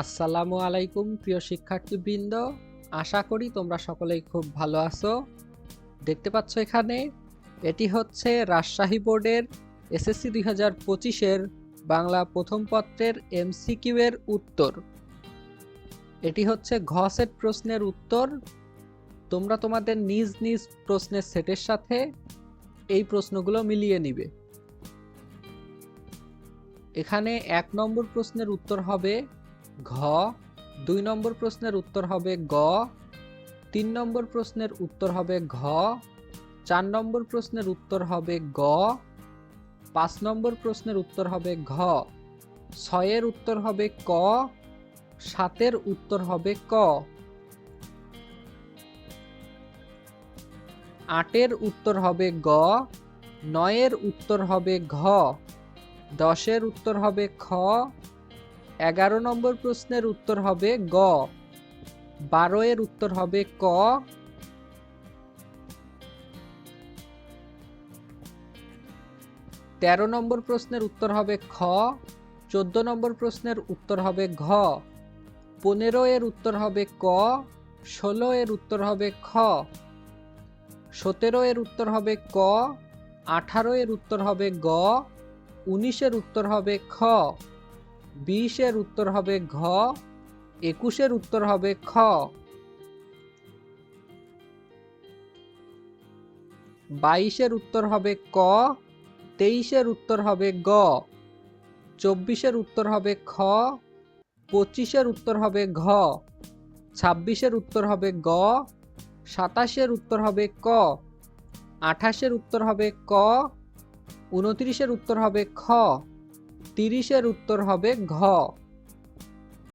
আসসালামু আলাইকুম, প্রিয় শিক্ষার্থীবৃন্দ। আশা করি তোমরা সকলেই খুব ভালো আছো। দেখতে পাচ্ছ এখানে, এটি হচ্ছে রাজশাহী বোর্ডের এসএসসি দুই হাজার পঁচিশের বাংলা প্রথম পত্রের এমসিকিউ এর উত্তর। এটি হচ্ছে ঘ সেট প্রশ্নের উত্তর। তোমরা তোমাদের নিজ নিজ প্রশ্নের সেটের সাথে এই প্রশ্নগুলো মিলিয়ে নিবে। এখানে এক নম্বর প্রশ্নের উত্তর হবে ঘ, দুই নম্বর প্রশ্নের উত্তর হবে গ, তিন নম্বর প্রশ্নের উত্তর হবে ঘ, চার নম্বর প্রশ্নের উত্তর হবে গ, পাঁচ নম্বর প্রশ্নের উত্তর হবে ঘ, ছয়ের উত্তর হবে ক, সাতের উত্তর হবে ক। আটের উত্তর হবে গ, নয়ের উত্তর হবে ঘ, দশের উত্তর হবে খ এগারো নম্বর প্রশ্নের উত্তর হবে গ। বারো এর উত্তর হবে ক। তেরো নম্বর প্রশ্নের উত্তর হবে খ। চোদ্দ নম্বর প্রশ্নের উত্তর হবে ঘ। পনেরো এর উত্তর হবে ক। ষোলো এর উত্তর হবে খ। সতেরো এর উত্তর হবে ক। আঠারো এর উত্তর হবে গ। উনিশের উত্তর হবে খ। বিশের উত্তর হবে ঘ একুশের উত্তর হবে খ বাইশের উত্তর হবে ক তেইশের উত্তর হবে গ চব্বিশের উত্তর হবে খ পঁচিশের উত্তর হবে ঘ ছাব্বিশের উত্তর হবে গ সাতাশের উত্তর হবে ক আঠাশের উত্তর হবে ক উনত্রিশের উত্তর হবে খ তিরিশের উত্তর হবে ঘ।